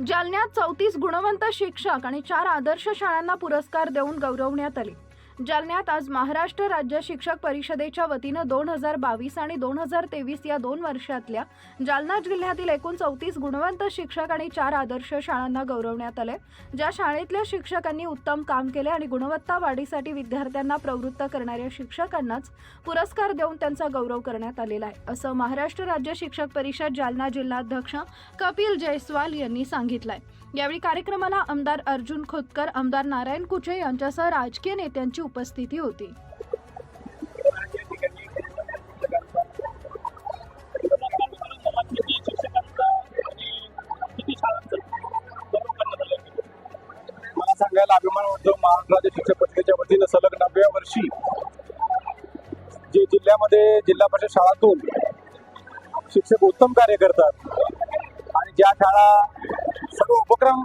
जालन्यात चौतीस गुणवंत शिक्षक आणि चार आदर्श शाळांना पुरस्कार देऊन गौरवण्यात आले. जालन्यात आज महाराष्ट्र राज्य शिक्षक परिषदेच्या वतीनं दोन हजार बावीस आणि दोन हजार तेवीस या दोन वर्षातल्या जालना जिल्ह्यातील एकूण चौतीस गुणवंत शिक्षक आणि चार आदर्श शाळांना गौरवण्यात आले ज्या शाळेतल्या शिक्षकांनी उत्तम काम केले आणि गुणवत्ता वाढीसाठी विद्यार्थ्यांना प्रवृत्त करणाऱ्या शिक्षकांनाच पुरस्कार देऊन त्यांचा गौरव करण्यात आलेला आहे. असं महाराष्ट्र राज्य शिक्षक परिषद जालना जिल्हाध्यक्ष कपिल जयस्वाल यांनी सांगितलंय. यावेळी कार्यक्रमाला आमदार अर्जुन खोतकर आमदार नारायण कुचे यांच्यासह राजकीय नेत्यांची उपस्थिती होती. मला सांगायला अभिमान वाटतो महाराष्ट्र राज्य शिक्षक परिषदेच्या वतीनं सलग नवव्या वर्षी जे जिल्ह्यामध्ये जिल्हा परिषद शाळातून शिक्षक उत्तम कार्य करतात आणि ज्या शाळा सर्व उपक्रम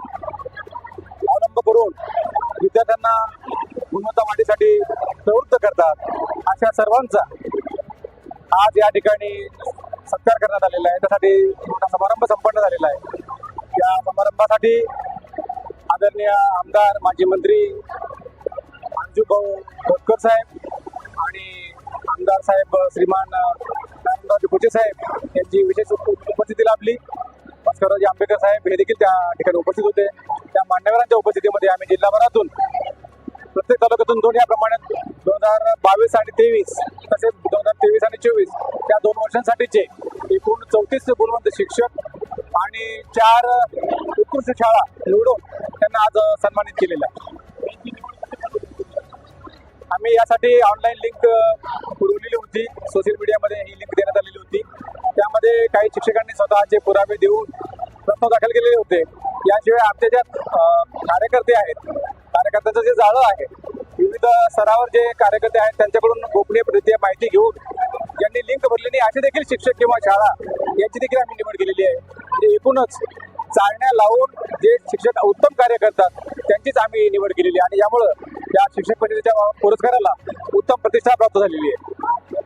अवलंब करून विद्यार्थ्यांना गुणवत्ता वाढीसाठी प्रवृत्त करतात. अशा सर्वांचा आज या ठिकाणी सत्कार करण्यात आलेला आहे. त्यासाठी मोठा समारंभ संपन्न झालेला आहे. या समारंभासाठी आदरणीय आमदार माजी मंत्री अंजू भाऊ खोतकर साहेब आणि आमदार साहेब श्रीमान नारायणराव कुचे साहेब यांची विशेष उपस्थिती लाभली. भास्कररावजी आंबेडकर साहेब हे देखील त्या ठिकाणी उपस्थित होते. त्या मान्यवरांच्या उपस्थितीमध्ये आम्ही जिल्हाभरातून प्रत्येक तालुक्यातून दोन या प्रमाणात दोन हजार बावीस आणि तेवीस तसेच दोन हजार तेवीस आणि चोवीस त्या दोन वर्षांसाठीचे एकूण चौतीस गुणवंत शिक्षक आणि चार उत्कृष्ट शाळा निवडून त्यांना आज सन्मानित केलेलं आहे. आम्ही यासाठी ऑनलाईन लिंक पुरवलेली होती. सोशल मीडियामध्ये ही लिंक देण्यात आलेली होती. त्यामध्ये काही शिक्षकांनी स्वतःचे पुरावे देऊन प्रस्ताव दाखल केलेले होते. याशिवाय आमच्या ज्या कार्यकर्ते आहेत कार्यकर्त्यांचं जे जाळं आहे विविध स्तरावर जे कार्यकर्ते आहेत त्यांच्याकडून गोपनीयरित्या माहिती घेऊन ज्यांनी लिंक भरली नाही असे देखील शिक्षक किंवा शाळा यांची देखील आम्ही निवड केलेली आहे. म्हणजे एकूणच चालण्या लावून जे शिक्षक उत्तम कार्य करतात त्यांचीच आम्ही निवड केलेली आहे. आणि यामुळं या शिक्षक परिषदेच्या पुरस्काराला उत्तम प्रतिष्ठा प्राप्त झालेली आहे.